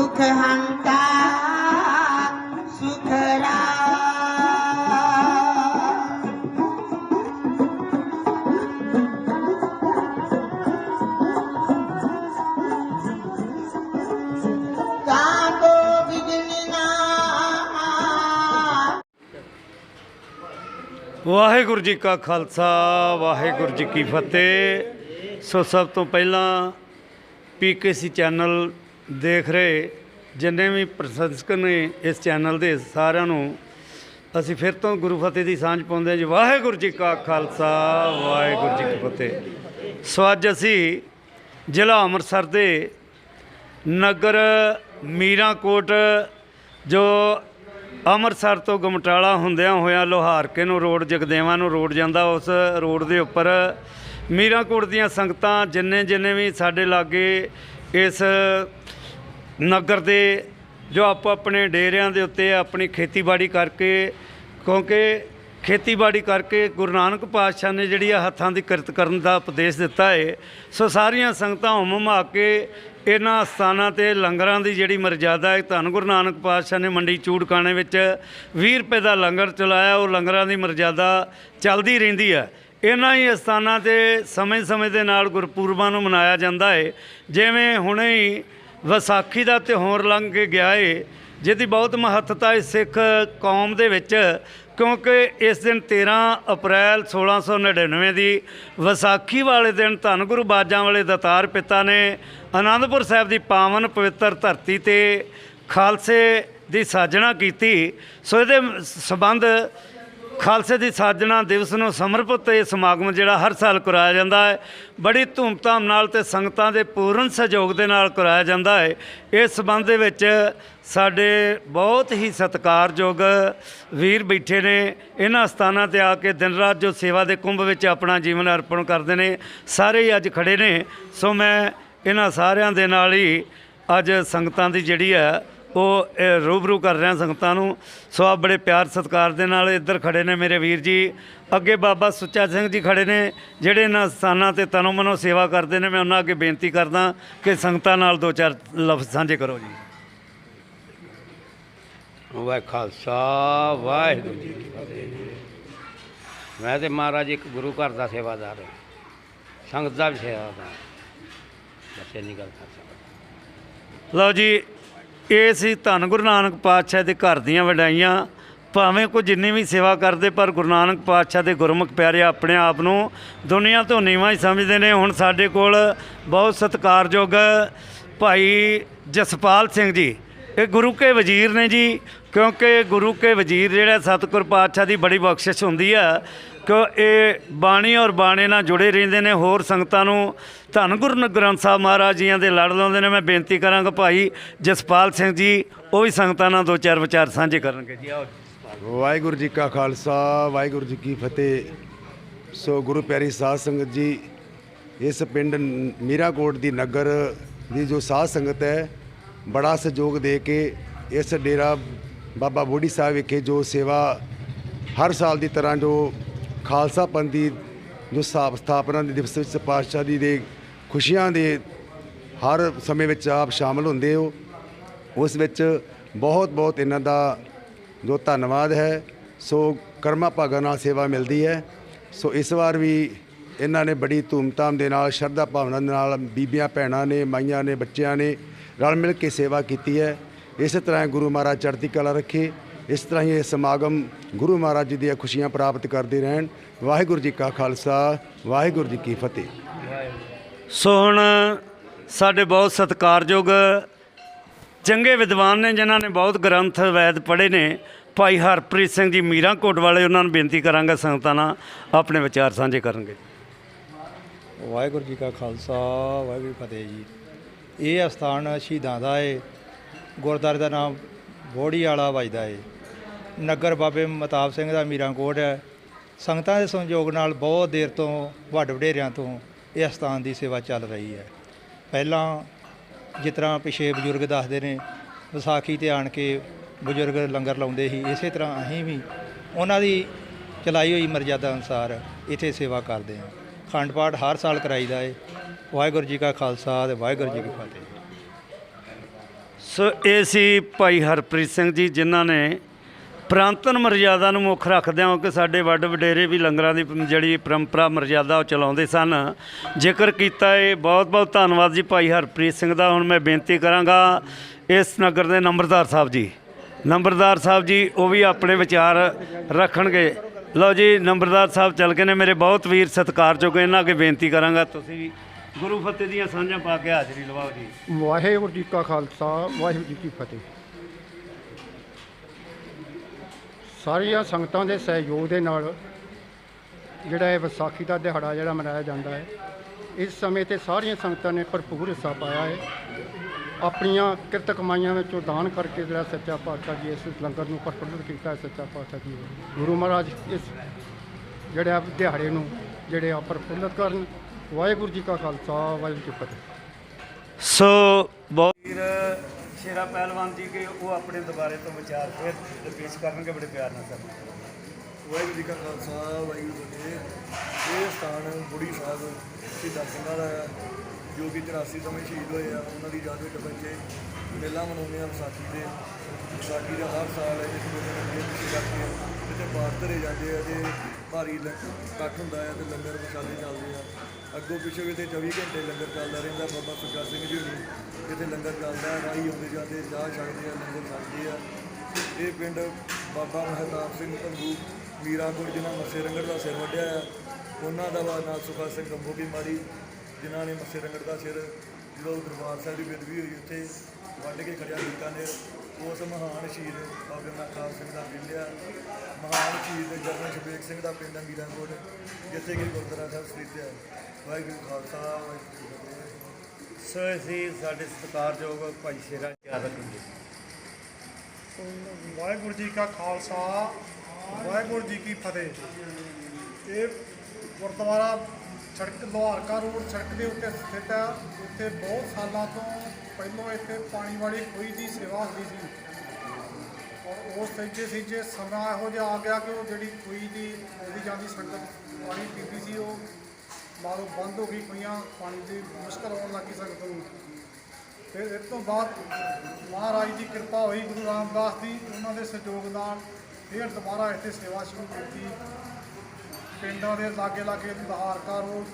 ਦੁਖ ਹੰਤਾ ਸੁਖਰਾ ਵਾਹਿਗੁਰੂ ਜੀ ਕਾ ਖਾਲਸਾ, ਵਾਹਿਗੁਰੂ ਜੀ ਕੀ ਫਤਿਹ। ਸੋ ਸਭ ਤੋਂ ਪਹਿਲਾਂ ਪੀਕੇਸੀ ਚੈਨਲ ਦੇਖ ਰਹੇ ਜਿੰਨੇ ਵੀ ਪ੍ਰਸ਼ੰਸਕ ਨੇ ਇਸ ਚੈਨਲ ਦੇ ਸਾਰਿਆਂ ਨੂੰ, ਅਸੀਂ ਫਿਰ ਤੋਂ ਗੁਰੂ ਫਤਿਹ ਦੀ ਸਾਂਝ ਪਾਉਂਦੇ ਹਾਂ ਜੀ। ਵਾਹਿਗੁਰੂ ਜੀ ਕਾ ਖਾਲਸਾ, ਵਾਹਿਗੁਰੂ ਜੀ ਕੀ ਫਤਿਹ। ਸੋ ਅੱਜ ਅਸੀਂ ਜ਼ਿਲ੍ਹਾ ਅੰਮ੍ਰਿਤਸਰ ਦੇ ਨਗਰ ਮੀਰਾਂਕੋਟ, ਜੋ ਅੰਮ੍ਰਿਤਸਰ ਤੋਂ ਗਮਟਾਲਾ ਹੁੰਦਿਆਂ ਹੋਇਆ ਲੋਹਾਰਕੇ ਨੂੰ ਰੋਡ, ਜਗਦੇਵਾਂ ਨੂੰ ਰੋਡ ਜਾਂਦਾ, ਉਸ ਰੋਡ ਦੇ ਉੱਪਰ ਮੀਰਾਂਕੋਟ ਦੀਆਂ ਸੰਗਤਾਂ ਜਿੰਨੇ ਜਿੰਨੇ ਵੀ ਸਾਡੇ ਲਾਗੇ ਇਸ ਨਗਰ ਦੇ ਜੋ ਆਪੋ ਆਪਣੇ ਡੇਰਿਆਂ ਦੇ ਉੱਤੇ ਆਪਣੀ ਖੇਤੀਬਾੜੀ ਕਰਕੇ, ਕਿਉਂਕਿ ਖੇਤੀਬਾੜੀ ਕਰਕੇ ਗੁਰੂ ਨਾਨਕ ਪਾਤਸ਼ਾਹ ਨੇ ਜਿਹੜੀ ਆ ਹੱਥਾਂ ਦੀ ਕਿਰਤ ਕਰਨ ਦਾ ਉਪਦੇਸ਼ ਦਿੱਤਾ ਹੈ ਸੋ ਸਾਰੀਆਂ ਸੰਗਤਾਂ ਹੁਮ ਹੁਮਾ ਕੇ ਇਹਨਾਂ ਸਥਾਨਾਂ ਤੇ ਲੰਗਰਾਂ ਦੀ ਜਿਹੜੀ ਮਰਜ਼ਾਦਾ ਹੈ ਧੰਨ ਗੁਰੂ ਨਾਨਕ ਪਾਤਸ਼ਾਹ ਨੇ ਮੰਡੀ ਚੂੜਕਾਣੇ ਵਿੱਚ 20 ਰੁਪਏ ਦਾ ਲੰਗਰ ਚਲਾਇਆ, ਉਹ ਲੰਗਰਾਂ ਦੀ ਮਰਜ਼ਾਦਾ ਚੱਲਦੀ ਰਹਿੰਦੀ ਹੈ ਇਹਨਾਂ ਹੀ ਸਥਾਨਾਂ ਤੇ ਸਮੇਂ-ਸਮੇਂ ਦੇ ਨਾਲ ਗੁਰਪੁਰਬਾਂ ਨੂੰ ਮਨਾਇਆ ਜਾਂਦਾ ਹੈ ਜਿਵੇਂ ਹੁਣੇ ਹੀ ਵਿਸਾਖੀ ਦਾ ਤਿਉਹਾਰ ਲੰਘ ਕੇ ਗਿਆ ਏ, ਜਿਹਦੀ ਬਹੁਤ ਮਹੱਤਤਾ ਹੈ ਸਿੱਖ ਕੌਮ ਦੇ ਵਿੱਚ, ਕਿਉਂਕਿ ਇਸ ਦਿਨ 13 ਅਪ੍ਰੈਲ 1699 ਦੀ ਵਿਸਾਖੀ ਵਾਲੇ ਦਿਨ ਧੰਨ ਗੁਰੂ ਬਾਜਾਂ ਵਾਲੇ ਦਤਾਰ ਪਿਤਾ ਨੇ ਆਨੰਦਪੁਰ ਸਾਹਿਬ ਦੀ ਪਾਵਨ ਪਵਿੱਤਰ ਧਰਤੀ ਤੇ ਖਾਲਸੇ ਦੀ ਸਾਜਣਾ ਕੀਤੀ। ਸੋ ਇਹਦੇ ਸਬੰਧ ਖਾਲਸੇ ਦੀ ਸਾਜਣਾ ਦਿਵਸ ਨੂੰ ਸਮਰਪਿਤ ਇਹ ਸਮਾਗਮ ਜਿਹੜਾ ਹਰ ਸਾਲ ਕਰਾਇਆ ਜਾਂਦਾ ਹੈ। ਬੜੀ ਧੂਮਧਾਮ ਨਾਲ ਤੇ ਸੰਗਤਾਂ ਦੇ ਪੂਰਨ ਸਹਿਯੋਗ ਦੇ ਨਾਲ ਕਰਾਇਆ ਜਾਂਦਾ ਹੈ। ਇਸ ਸਬੰਧ ਦੇ ਵਿੱਚ ਸਾਡੇ ਬਹੁਤ ਹੀ ਸਤਿਕਾਰਯੋਗ ਵੀਰ ਬੈਠੇ ਨੇ। ਇਹਨਾਂ ਸਥਾਨਾਂ ਤੇ ਆ ਕੇ ਦਿਨ ਰਾਤ ਜੋ ਸੇਵਾ ਦੇ ਕੁੰਭ ਵਿੱਚ ਆਪਣਾ ਜੀਵਨ ਅਰਪਣ ਕਰਦੇ ਨੇ, ਸਾਰੇ ਹੀ ਅੱਜ ਖੜੇ ਨੇ। ਸੋ ਮੈਂ ਇਹਨਾਂ ਸਾਰਿਆਂ ਦੇ ਨਾਲ ਹੀ ਅੱਜ ਸੰਗਤਾਂ ਦੀ ਜਿਹੜੀ ਹੈ ਉਹ ਇਹ ਰੂਬਰੂ ਕਰ ਰਿਹਾ ਸੰਗਤਾਂ ਨੂੰ। ਸੋ ਆ ਬੜੇ ਪਿਆਰ ਸਤਿਕਾਰ ਦੇ ਨਾਲ ਇੱਧਰ ਖੜੇ ਨੇ ਮੇਰੇ ਵੀਰ ਜੀ। ਅੱਗੇ ਬਾਬਾ ਸੁੱਚਾ ਸਿੰਘ ਜੀ ਖੜੇ ਨੇ ਜਿਹੜੇ ਇਹਨਾਂ ਸਥਾਨਾਂ ਤੇ ਤਨੋਂ ਮਨੋਂ ਸੇਵਾ ਕਰਦੇ ਨੇ। ਮੈਂ ਉਹਨਾਂ ਅੱਗੇ ਬੇਨਤੀ ਕਰਦਾ ਕਿ ਸੰਗਤਾਂ ਨਾਲ ਦੋ ਚਾਰ ਲਫ਼ਜ਼ ਸਾਂਝੇ ਕਰੋ ਜੀ। ਵਾਹਿ ਖਾਲਸਾ ਵਾਹਿਗੁਰੂ ਜੀ ਕੀ ਫਤਿਹ। ਮੈਂ ਤੇ ਮਹਾਰਾਜ ਇੱਕ ਗੁਰੂ ਘਰ ਦਾ ਸੇਵਾਦਾਰ ਹਾਂ। ਸੰਗਤ ਦਾ ਵੀ ਸੇਵਾਦਾਰ ਬੱਚੇ ਨਹੀਂ ਗੱਲ ਕਰ ਸਕਦਾ। ਲਓ ਜੀ ਇਹ ਸੀ ਧੰਨ ਗੁਰੂ ਨਾਨਕ ਪਾਤਸ਼ਾਹ ਦੇ ਘਰ ਦੀਆਂ ਵਡਾਈਆਂ ਭਾਵੇਂ ਕੋਈ ਜਿੰਨੀ ਵੀ ਸੇਵਾ ਕਰਦੇ, ਪਰ ਗੁਰੂ ਨਾਨਕ ਪਾਤਸ਼ਾਹ ਦੇ ਗੁਰਮੁਖ ਪਿਆਰੇ ਆਪਣੇ ਆਪ ਨੂੰ ਦੁਨੀਆ ਤੋਂ ਨੀਵਾਂ ਹੀ ਸਮਝਦੇ ਨੇ। ਹੁਣ ਸਾਡੇ ਕੋਲ ਬਹੁਤ ਸਤਿਕਾਰਯੋਗ ਭਾਈ ਜਸਪਾਲ ਸਿੰਘ ਜੀ। ਇਹ ਗੁਰੂ ਕੇ ਵਜ਼ੀਰ ਨੇ ਜੀ, ਕਿਉਂਕਿ ਗੁਰੂ ਕੇ ਵਜ਼ੀਰ ਜਿਹੜਾ ਸਤਿਗੁਰ ਪਾਤਸ਼ਾਹ ਦੀ ਬੜੀ ਬਖਸ਼ਿਸ਼ ਹੁੰਦੀ ਆ। ਕਿ ਇਹ ਬਾਣੀ ਔਰ ਬਾਣੇ ਨਾਲ ਜੁੜੇ ਰਹਿੰਦੇ ਨੇ, ਹੋਰ ਸੰਗਤਾਂ ਨੂੰ ਧੰਨ ਗੁਰੂ ਗ੍ਰੰਥ ਸਾਹਿਬ ਮਹਾਰਾਜ ਜੀਆਂ ਦੇ ਲੜ ਲਾਉਂਦੇ ਨੇ, ਮੈਂ ਬੇਨਤੀ ਕਰਾਂਗਾ ਭਾਈ ਜਸਪਾਲ ਸਿੰਘ ਜੀ, ਉਹ ਵੀ ਸੰਗਤਾਂ ਨਾਲ ਦੋ ਚਾਰ ਵਿਚਾਰ ਸਾਂਝੇ ਕਰਨਗੇ। ਜੀ ਆਓ ਵਾਹਿਗੁਰੂ ਜੀ ਕਾ ਖਾਲਸਾ, ਵਾਹਿਗੁਰੂ ਜੀ ਕੀ ਫਤਿਹ। ਸੋ ਗੁਰੂ ਪਿਆਰੀ ਸਾਧ ਸੰਗਤ ਜੀ, ਇਸ ਪਿੰਡ ਮੀਰਾਕੋਟ ਦੀ ਨਗਰ ਦੀ ਜੋ ਸਾਧ ਸੰਗਤ ਹੈ, ਬੜਾ ਸਹਿਯੋਗ ਦੇ ਕੇ ਇਸ ਡੇਰਾ ਬਾਬਾ ਬੋੜੀ ਸਾਹਿਬ ਵਿਖੇ ਜੋ ਸੇਵਾ ਹਰ ਸਾਲ ਦੀ ਤਰ੍ਹਾਂ ਜੋ ਖਾਲਸਾ ਪੰਥ ਦੀ ਜੋ ਸਥਾਪ ਸਥਾਪਨਾ ਦੇ ਦਿਵਸ ਵਿੱਚ ਪਾਤਸ਼ਾਹ ਜੀ ਦੇ ਖੁਸ਼ੀਆਂ ਦੇ ਹਰ ਸਮੇਂ ਵਿੱਚ ਆਪ ਸ਼ਾਮਲ ਹੁੰਦੇ ਹੋ। ਉਸ ਵਿੱਚ ਬਹੁਤ ਬਹੁਤ ਇਹਨਾਂ ਦਾ ਜੋ ਧੰਨਵਾਦ ਹੈ, ਸੋ ਕਰਮਾ ਭਾਗਾਂ ਨਾਲ ਸੇਵਾ ਮਿਲਦੀ ਹੈ। ਸੋ ਇਸ ਵਾਰ ਵੀ ਇਹਨਾਂ ਨੇ ਬੜੀ ਧੂਮਧਾਮ ਦੇ ਨਾਲ, ਸ਼ਰਧਾ ਭਾਵਨਾ ਦੇ ਨਾਲ ਬੀਬੀਆਂ, ਭੈਣਾਂ ਨੇ, ਮਾਈਆਂ ਨੇ, ਬੱਚਿਆਂ ਨੇ ਰਲ ਮਿਲ ਕੇ ਸੇਵਾ ਕੀਤੀ ਹੈ। ਇਸੇ ਤਰ੍ਹਾਂ ਗੁਰੂ ਮਹਾਰਾਜ ਚੜ੍ਹਦੀ ਕਲਾ ਰੱਖੇ, ਇਸ ਤਰ੍ਹਾਂ ਹੀ ਇਹ ਸਮਾਗਮ ਗੁਰੂ ਮਹਾਰਾਜ ਜੀ ਦੀਆਂ ਖੁਸ਼ੀਆਂ ਪ੍ਰਾਪਤ ਕਰਦੇ ਰਹਿਣ। ਵਾਹਿਗੁਰੂ ਜੀ ਕਾ ਖਾਲਸਾ ਵਾਹਿਗੁਰੂ ਜੀ ਕੀ ਫਤਿਹ। ਸੋ ਹੁਣ ਸਾਡੇ ਬਹੁਤ ਸਤਿਕਾਰਯੋਗ ਚੰਗੇ ਵਿਦਵਾਨ ਨੇ ਜਿਨ੍ਹਾਂ ਨੇ ਬਹੁਤ ਗ੍ਰੰਥ ਵੈਦ ਪੜ੍ਹੇ ਨੇ। ਭਾਈ ਹਰਪ੍ਰੀਤ ਸਿੰਘ ਜੀ ਮੀਰਾਂਕੋਟ ਵਾਲੇ ਉਹਨਾਂ ਨੂੰ ਬੇਨਤੀ ਕਰਾਂਗਾ ਸੰਗਤਾਂ ਨਾਲ ਆਪਣੇ ਵਿਚਾਰ ਸਾਂਝੇ ਕਰਨਗੇ। ਵਾਹਿਗੁਰੂ ਜੀ ਕਾ ਖਾਲਸਾ ਵਾਹਿਗੁਰੂ ਜੀ ਕੀ ਫਤਿਹ ਜੀ। ਇਹ ਅਸਥਾਨ ਸ਼ਹੀਦਾਂ ਦਾ ਏ। ਗੁਰਦੁਆਰੇ ਦਾ ਨਾਮ ਬੋੜੀ ਵਾਲਾ ਵੱਜਦਾ ਏ। ਨਗਰ ਬਾਬੇ ਮਤਾਬ ਸਿੰਘ ਦਾ ਮੀਰਾਂਕੋਟ ਹੈ। ਸੰਗਤਾਂ ਦੇ ਸੰਯੋਗ ਨਾਲ ਬਹੁਤ ਦੇਰ ਤੋਂ ਵੱਡ ਵਡੇਰਿਆਂ ਤੋਂ ਇਹ ਅਸਥਾਨ ਦੀ ਸੇਵਾ ਚੱਲ ਰਹੀ ਹੈ। ਪਹਿਲਾਂ ਜਿਸ ਤਰ੍ਹਾਂ ਪਿਛੇ ਬਜ਼ੁਰਗ ਦੱਸਦੇ ਨੇ, ਵਿਸਾਖੀ ਤੇ ਆਣ ਕੇ ਬਜ਼ੁਰਗ ਲੰਗਰ ਲਾਉਂਦੇ ਸੀ, ਇਸੇ ਤਰ੍ਹਾਂ ਅਸੀਂ ਵੀ ਉਹਨਾਂ ਦੀ ਚਲਾਈ ਹੋਈ ਮਰਜ਼ਾਦਾ ਅਨੁਸਾਰ ਇੱਥੇ ਸੇਵਾ ਕਰਦੇ ਹਾਂ। ਖੰਡ ਪਾਠ ਹਰ ਸਾਲ ਕਰਾਈਦਾ ਏ। ਵਾਹਿਗੁਰੂ ਜੀ ਕਾ ਖਾਲਸਾ ਤੇ ਵਾਹਿਗੁਰੂ ਜੀ ਕੀ ਫਤਿਹ। ਸੋ ਇਹ ਸੀ ਭਾਈ ਹਰਪ੍ਰੀਤ ਸਿੰਘ ਜੀ, ਜਿਨ੍ਹਾਂ ਨੇ ਪ੍ਰਾਂਤਨ ਮਰਜ਼ਾਦਾ ਨੂੰ ਮੁੱਖ ਰੱਖਦਿਆਂ ਕਿ ਸਾਡੇ ਵੱਡ ਵਡੇਰੇ ਵੀ ਲੰਗਰਾਂ ਦੀ ਜਿਹੜੀ ਪਰੰਪਰਾ ਮਰਜ਼ਾਦਾ ਉਹ ਚਲਾਉਂਦੇ ਸਨ। ਜ਼ਿਕਰ ਕੀਤਾ ਹੈ ਬਹੁਤ ਬਹੁਤ ਧੰਨਵਾਦ ਜੀ ਭਾਈ ਹਰਪ੍ਰੀਤ ਸਿੰਘ ਦਾ। ਹੁਣ ਮੈਂ ਬੇਨਤੀ ਕਰਾਂਗਾ ਇਸ ਨਗਰ ਦੇ ਨੰਬਰਦਾਰ ਸਾਹਿਬ ਜੀ। ਨੰਬਰਦਾਰ ਸਾਹਿਬ ਜੀ, ਉਹ ਵੀ ਆਪਣੇ ਵਿਚਾਰ ਰੱਖਣਗੇ। ਲਓ ਜੀ, ਨੰਬਰਦਾਰ ਸਾਹਿਬ ਚੱਲ ਗਏ ਨੇ ਮੇਰੇ ਬਹੁਤ ਵੀਰ ਸਤਿਕਾਰਯੋਗ ਇਹਨਾਂ ਅੱਗੇ ਬੇਨਤੀ ਕਰਾਂਗਾ, ਤੁਸੀਂ ਗੁਰੂ ਫਤਿਹ ਦੀਆਂ ਸਾਂਝਾਂ ਪਾ ਕੇ ਹਾਜ਼ਰੀ ਲਵਾਓ ਜੀ। ਵਾਹਿਗੁਰੂ ਜੀ ਕਾ ਖਾਲਸਾ, ਵਾਹਿਗੁਰੂ ਜੀ ਕੀ ਫਤਿਹ। ਸਾਰੀਆਂ ਸੰਗਤਾਂ ਦੇ ਸਹਿਯੋਗ ਦੇ ਨਾਲ ਜਿਹੜਾ ਇਹ ਵਿਸਾਖੀ ਦਾ ਦਿਹਾੜਾ ਜਿਹੜਾ ਮਨਾਇਆ ਜਾਂਦਾ ਹੈ, ਇਸ ਸਮੇਂ ਤੇ ਸਾਰੀਆਂ ਸੰਗਤਾਂ ਨੇ ਭਰਪੂਰ ਹਿੱਸਾ ਪਾਇਆ ਹੈ। ਆਪਣੀਆਂ ਕਿਰਤ ਕਮਾਈਆਂ ਵਿੱਚੋਂ ਦਾਨ ਕਰਕੇ ਜਿਹੜਾ ਸੱਚਾ ਪਾਤਸ਼ਾਹ ਜੀ ਇਸ ਲੰਗਰ ਨੂੰ ਪ੍ਰਫੁੱਲਤ ਕੀਤਾ ਸੱਚਾ ਪਾਤਸ਼ਾਹ ਜੀ ਗੁਰੂ ਮਹਾਰਾਜ ਇਸ ਜਿਹੜੇ ਆ ਦਿਹਾੜੇ ਨੂੰ ਜਿਹੜੇ ਆ ਪ੍ਰਫੁੱਲਤ ਕਰਨ। ਵਾਹਿਗੁਰੂ ਜੀ ਕਾ ਖਾਲਸਾ, ਵਾਹਿਗੁਰੂ ਜੀ ਕੀ ਫਤਿਹ। ਸੋ ਬਹੁਤ ਸ਼ੇਰਾ ਪਹਿਲਵਾਨ ਜੀ ਕੇ ਉਹ ਆਪਣੇ ਦੁਬਾਰੇ ਤੋਂ ਵਿਚਾਰ ਫਿਰ ਪੇਸ਼ ਕਰਨਗੇ, ਬੜੇ ਪਿਆਰ ਨਾਲ ਸਰ ਵਾਹਿਗੁਰੂ ਜੀ ਕਾ ਖਾਲਸਾ, ਵਾਹਿਗੁਰੂ ਜੀ ਕੀ ਫਤਿਹ। ਇਹ ਸਥਾਨ ਬੁੜੀ ਸਾਹਿਬ, ਸ਼ਹੀਦਾਂ ਸਿੰਘਾਂ ਦਾ ਹੈ, ਜੋ ਕਿ 84 ਸਮੇਂ ਸ਼ਹੀਦ ਹੋਏ ਆ। ਉਹਨਾਂ ਦੀ ਯਾਦ ਵਿੱਚ ਬੱਚੇ ਮੇਲਾ ਮਨਾਉਂਦੇ ਆ ਵਿਸਾਖੀ ਦੇ। ਵਿਸਾਖੀ ਦਾ ਹਰ ਸਾਲ ਇਸ ਮੇਲੇ ਨੂੰ ਫੇਰ ਪਿੱਛੇ ਕਰਕੇ ਜਿੱਥੇ ਬਾਹਰ ਧਰੇ ਜਾਂਦੇ ਆ ਤੇ ਭਾਰੀ ਲ- ਇਕੱਠ ਹੁੰਦਾ ਹੈ ਤੇ ਲੰਗਰ ਪ੍ਰਸ਼ਾਦੇ ਚੱਲਦੇ ਆ। ਅੱਗੋਂ ਪਿੱਛੋਂ ਵੀ ਤੇ 24 ਘੰਟੇ ਲੰਗਰ ਚੱਲਦਾ ਰਹਿੰਦਾ, ਬਾਬਾ ਸੁੱਚਾ ਸਿੰਘ ਜੀ ਹੁਣੀ। ਇੱਥੇ ਲੰਗਰ ਚੱਲਦਾ ਹੈ ਆਉਂਦੇ ਜਾਂਦੇ, ਚਾਹ ਛਕਦੇ ਆ, ਲੰਗਰ ਛਕਦੇ ਆ। ਇਹ ਪਿੰਡ ਬਾਬਾ ਮਹਿਤਾਬ ਸਿੰਘ ਭੰਗੂ ਮੀਰਾਂਪੁਰ ਜਿਨ੍ਹਾਂ ਮੱਸੇ ਰੰਗੜ ਦਾ ਸਿਰ ਵੱਢਿਆ ਆ। ਉਹਨਾਂ ਦਾ ਵਾ ਨਾਂ ਸੁਖਾ ਸਿੰਘ ਕੰਬੋ ਕੀ ਮਾਰੀ, ਜਿਨ੍ਹਾਂ ਨੇ ਮੱਸੇ ਰੰਗੜ ਦਾ ਸਿਰ, ਜਦੋਂ ਦਰਬਾਰ ਸਾਹਿਬ ਦੀ ਬੇਦਬੀ ਹੋਈ, ਉੱਥੇ ਵੱਢ ਕੇ ਖੜਿਆ ਬੀਕਾਨੇਰ ਉਸ ਮਹਾਨ ਸ਼ਹੀਦ ਬਾਬੇ ਮਹਿਤਾਬ ਸਿੰਘ ਦਾ ਮਿਲਿਆ। ਮਹਾਨ ਸ਼ਹੀਦ ਦੇ ਜਨਮ ਸ਼ਬੇਕ ਸਿੰਘ ਦਾ ਪਿੰਡ ਆ ਮੀਰਾਂਪੁਰ ਜਿੱਥੇ ਕਿ ਗੁਰਦੁਆਰਾ ਸਾਹਿਬ ਸਥਿਤ ਹੈ। ਵਾਹਿਗੁਰੂ ਖਾਲਸਾ, ਵਾਹਿਗੁਰੂ ਜੀ ਕੀ ਫਤਿਹ। ਸੋ ਅਸੀਂ ਸਾਡੇ ਸਤਿਕਾਰਯੋਗ ਭਾਈ ਸ਼ੇਰਾ ਯਾਦ ਵਾਹਿਗੁਰੂ ਜੀ ਕਾ ਖਾਲਸਾ, ਵਾਹਿਗੁਰੂ ਜੀ ਕੀ ਫਤਿਹ। ਇਹ ਗੁਰਦੁਆਰਾ ਸੜਕ, ਲੋਹਾਰਕਾ ਰੋਡ ਸੜਕ ਦੇ ਉੱਤੇ ਸਥਿਤ ਹੈ। ਉੱਥੇ ਬਹੁਤ ਸਾਲਾਂ ਤੋਂ ਪਹਿਲਾਂ ਇੱਥੇ ਪਾਣੀ ਵਾਲੀ ਖੂਹੀ ਦੀ ਸੇਵਾ ਹੁੰਦੀ ਸੀ। ਔਰ ਉਸ ਤਰੀਕੇ ਸੀ ਸਮਾਂ ਇਹੋ ਜਿਹਾ ਆ ਗਿਆ ਕਿ ਉਹ ਜਿਹੜੀ ਖੂਹੀ ਦੀ ਉਹਦੀ ਜਾਂਦੀ ਸੰਗਤ ਪਾਣੀ ਪੀਂਦੀ ਸੀ, ਉਹ ਮਾਰੋ ਬੰਦ ਹੋ ਗਈ ਪਈਆਂ, ਪਾਣੀ ਦੀ ਮੁਸ਼ਕਲ ਆਉਣ ਲੱਗੀ ਸੰਗਤ ਨੂੰ। ਫਿਰ ਇਸ ਤੋਂ ਬਾਅਦ ਮਹਾਰਾਜ ਦੀ ਕਿਰਪਾ ਹੋਈ, ਗੁਰੂ ਰਾਮਦਾਸ ਦੀ ਉਹਨਾਂ ਦੇ ਸਹਿਯੋਗ ਨਾਲ ਫਿਰ ਦੁਬਾਰਾ ਇੱਥੇ ਸੇਵਾ ਸ਼ੁਰੂ ਕੀਤੀ। ਪਿੰਡਾਂ ਦੇ ਲਾਗੇ ਲਾਗੇ ਲਹਾਰਕਾ ਰੋਡ